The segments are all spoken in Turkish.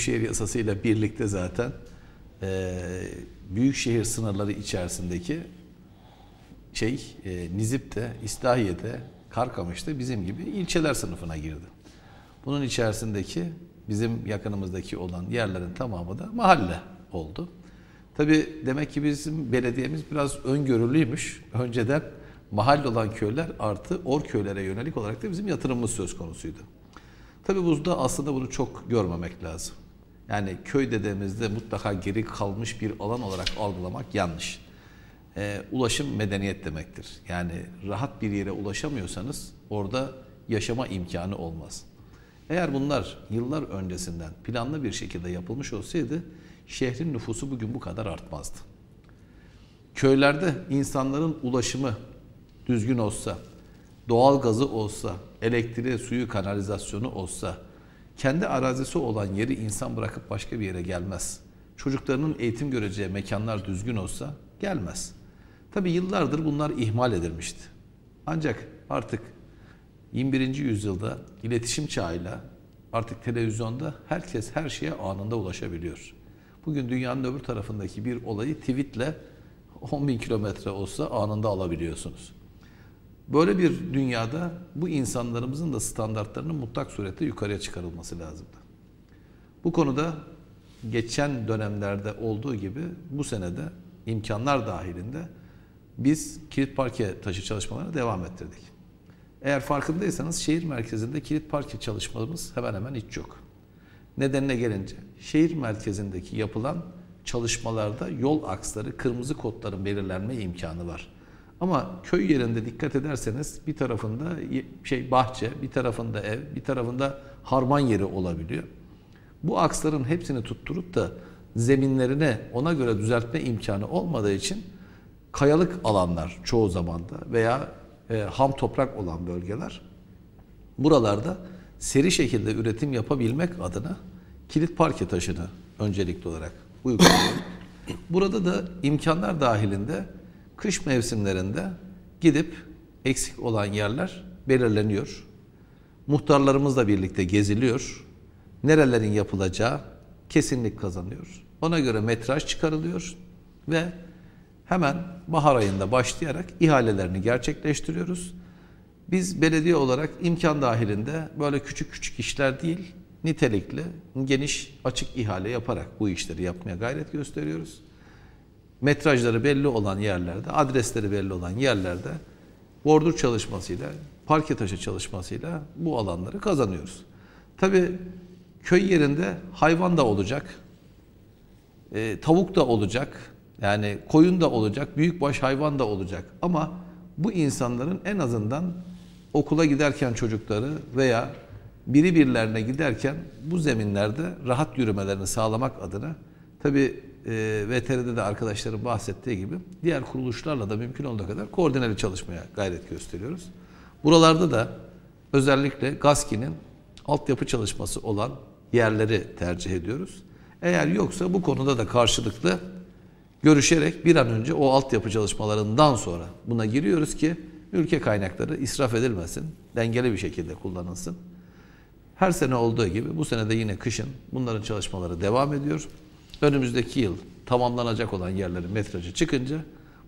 Büyükşehir yasasıyla birlikte zaten e, büyükşehir sınırları içerisindeki şey e, Nizip'te, İslahiye'de, Karkamış'ta bizim gibi ilçeler sınıfına girdi. Bunun içerisindeki bizim yakınımızdaki olan yerlerin tamamı da mahalle oldu. Tabi demek ki bizim belediyemiz biraz öngörülüymüş. Önceden mahalle olan köyler artı or köylere yönelik olarak da bizim yatırımımız söz konusuydu. Tabi burada aslında bunu çok görmemek lazım. Yani köy dediğimizde mutlaka geri kalmış bir alan olarak algılamak yanlış. Ee, ulaşım medeniyet demektir. Yani rahat bir yere ulaşamıyorsanız orada yaşama imkanı olmaz. Eğer bunlar yıllar öncesinden planlı bir şekilde yapılmış olsaydı şehrin nüfusu bugün bu kadar artmazdı. Köylerde insanların ulaşımı düzgün olsa, doğal gazı olsa, elektriği, suyu, kanalizasyonu olsa, kendi arazisi olan yeri insan bırakıp başka bir yere gelmez. Çocuklarının eğitim göreceği mekanlar düzgün olsa gelmez. Tabi yıllardır bunlar ihmal edilmişti. Ancak artık 21. yüzyılda iletişim çağıyla artık televizyonda herkes her şeye anında ulaşabiliyor. Bugün dünyanın öbür tarafındaki bir olayı tweetle 10 bin kilometre olsa anında alabiliyorsunuz. Böyle bir dünyada bu insanlarımızın da standartlarının mutlak surette yukarıya çıkarılması lazımdı. Bu konuda geçen dönemlerde olduğu gibi bu senede imkanlar dahilinde biz kilit parke taşı çalışmalarına devam ettirdik. Eğer farkındaysanız şehir merkezinde kilit parke çalışmalarımız hemen hemen hiç yok. Nedenine gelince şehir merkezindeki yapılan çalışmalarda yol aksları, kırmızı kodların belirlenme imkanı var. Ama köy yerinde dikkat ederseniz bir tarafında şey bahçe, bir tarafında ev, bir tarafında harman yeri olabiliyor. Bu aksların hepsini tutturup da zeminlerine ona göre düzeltme imkanı olmadığı için kayalık alanlar çoğu zamanda veya e, ham toprak olan bölgeler buralarda seri şekilde üretim yapabilmek adına kilit parke taşını öncelikli olarak uyguluyor. Burada da imkanlar dahilinde kış mevsimlerinde gidip eksik olan yerler belirleniyor. Muhtarlarımızla birlikte geziliyor. Nerelerin yapılacağı kesinlik kazanıyor. Ona göre metraj çıkarılıyor ve hemen bahar ayında başlayarak ihalelerini gerçekleştiriyoruz. Biz belediye olarak imkan dahilinde böyle küçük küçük işler değil, nitelikli, geniş, açık ihale yaparak bu işleri yapmaya gayret gösteriyoruz metrajları belli olan yerlerde, adresleri belli olan yerlerde bordur çalışmasıyla, parke taşı çalışmasıyla bu alanları kazanıyoruz. Tabi köy yerinde hayvan da olacak, e, tavuk da olacak, yani koyun da olacak, büyükbaş hayvan da olacak. Ama bu insanların en azından okula giderken çocukları veya biri birilerine giderken bu zeminlerde rahat yürümelerini sağlamak adına tabi e, VTR'de de arkadaşların bahsettiği gibi diğer kuruluşlarla da mümkün olduğu kadar koordineli çalışmaya gayret gösteriyoruz. Buralarda da özellikle GASKİ'nin altyapı çalışması olan yerleri tercih ediyoruz. Eğer yoksa bu konuda da karşılıklı görüşerek bir an önce o altyapı çalışmalarından sonra buna giriyoruz ki ülke kaynakları israf edilmesin, dengeli bir şekilde kullanılsın. Her sene olduğu gibi bu sene de yine kışın bunların çalışmaları devam ediyor. Önümüzdeki yıl tamamlanacak olan yerlerin metrajı çıkınca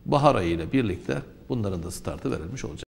bahar ayı ile birlikte bunların da startı verilmiş olacak.